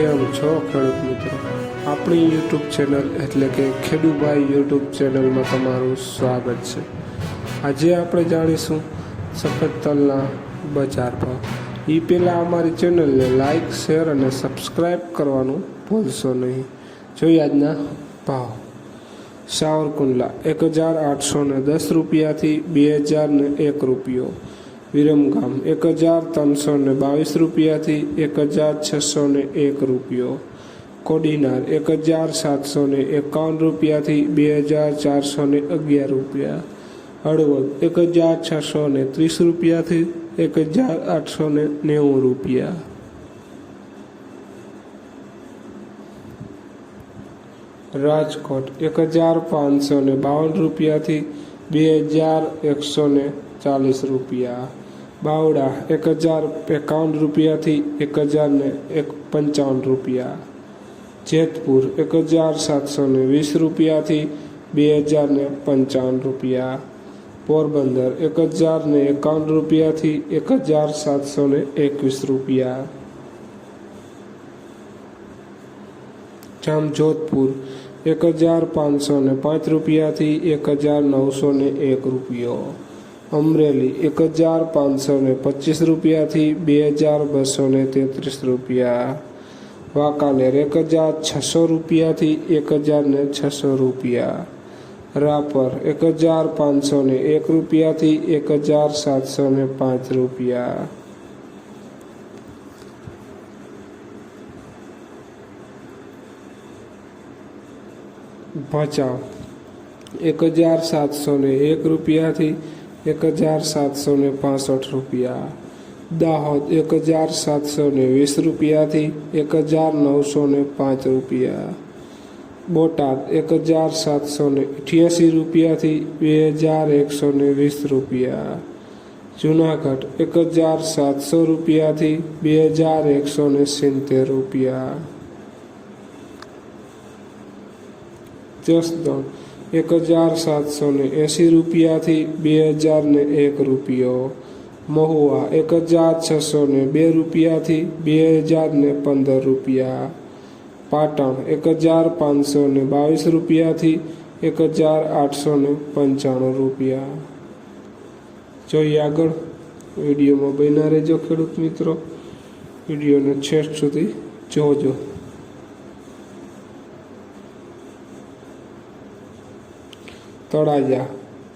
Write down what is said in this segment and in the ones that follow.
કેમ છો ખેડૂત મિત્રો? આપણી યુટ્યુબ ચેનલ એટલે કે ખેડૂભાઈ યુટ્યુબ ચેનલમાં તમારું સ્વાગત છે. આજે આપણે જાણીશું સફેદ તલના બજાર ભાવ. એ પહેલાં અમારી ચેનલને લાઈક શેર અને સબસ્ક્રાઈબ કરવાનું ભૂલશો નહીં. જોઈએ આજના ભાવ. સાવરકુંડલા એક હજાર આઠસો દસ રૂપિયાથી બે હજાર એક રૂપિયો. વિરમગામ એક હજાર ત્રણસો ને બાવીસ રૂપિયાથી એક હજાર છસો ને એક રૂપિયો. કોડીનાર એક હજાર સાતસો ને એકાવન રૂપિયાથી બે હજાર ચારસો ને અગિયાર રૂપિયા. હળવદ એક હજાર છસો ને ત્રીસ રૂપિયાથી એક હજાર આઠસો ને નેવું રૂપિયા. રાજકોટ એક હજાર પાંચસો ને બાવન રૂપિયાથી બે હજાર એકસો ને ચાલીસ રૂપિયા. બાવડા એક હજાર એકાવન રૂપિયાથી એક હજાર ને એક પંચાવન રૂપિયા. જેતપુર એક હજાર સાતસો ને વીસ રૂપિયાથી બે હજાર ને પંચાવન રૂપિયા. પોરબંદર એક હજાર ને એકાવન રૂપિયાથી એક હજાર સાતસો ને એકવીસ રૂપિયા. જામજોધપુર એક હજાર પાંચસો ને પાંચ રૂપિયાથી એક હજાર નવસો ને એક રૂપિયો. અમરેલી એક હજાર પાંચસો ને પચીસ રૂપિયાથી બે હજાર બસો ને તેત્રીસ રૂપિયા. વાંકાનેર એક હજાર છસો રૂપિયાથી એક હજાર ને છસો રૂપિયા. રાપર એક હજાર પાંચસો ને એક રૂપિયાથી એક હજાર સાતસો ને પાંચ રૂપિયા. ભચાઉ એક હજાર સાતસો ને એક રૂપિયાથી એક હજાર સાતસો ને પાસઠ રૂપિયા. દાહોદ એક હજાર સાતસો ને વીસ રૂપિયાથી એક હજાર નવસો ને પાંચ રૂપિયા. બોટાદ એક હજાર સાતસો ને અઠ્યાસી રૂપિયાથી બે હજાર એકસો ને વીસ રૂપિયા. જુનાગઢ એક હજાર સાતસો રૂપિયાથી બે હજાર એકસો ને સિત્તેર રૂપિયા. જસદણ એક હજાર સાતસો ને એંસી રૂપિયાથી બે હજાર ને એક રૂપિયો. મહુવા એક હજાર છસો ને બે રૂપિયાથી બે હજાર ને પંદર રૂપિયા. પાટણ એક હજાર પાંચસો ને બાવીસ રૂપિયાથી એક હજાર આઠસો ને પંચાણું રૂપિયા. જોઈએ આગળ વિડીયોમાં બન્યા રહેજો ખેડૂત મિત્રો. વિડીયોને છેઠ સુધી જોજો. તળાજા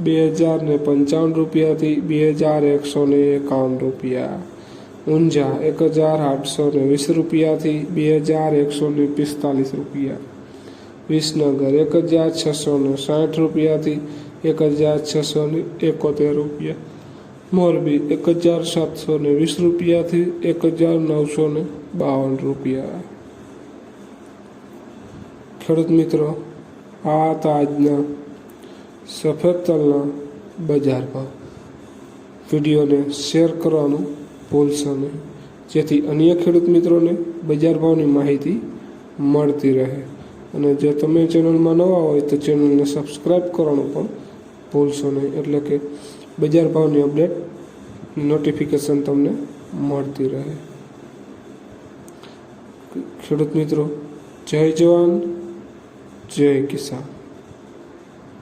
બે હજાર ને પંચાવન રૂપિયાથી બે હજાર એકસો ને એકાવન રૂપિયા. ઊંઝા એક હજાર આઠસો ને વીસ રૂપિયાથી બે હજાર એકસો ને પિસ્તાલીસ રૂપિયા. વિસનગર એક હજાર છસો ને સાઠ રૂપિયાથી એક હજાર છસો ને એકોતેર રૂપિયા. મોરબી એક હજાર સાતસો ને વીસ રૂપિયાથી એક હજાર નવસો ને બાવન રૂપિયા. ખેડૂત મિત્રો, આ હતા આજના સફેદ તલના બજાર ભાવ વિડીયોને શેર કરવાનું ભૂલશો નહીં. જેથી અન્ય ખેડૂત મિત્રોને બજાર ભાવની માહિતી મળતી રહે. અને જો તમે ચેનલમાં નવા હોય તો ચેનલને સબસ્ક્રાઈબ કરવાનું પણ ભૂલશો નહીં. એટલે કે બજાર ભાવની અપડેટ, નોટિફિકેશન તમને મળતી રહે. ખેડૂત મિત્રો, જય જવાન, જય કિસાન.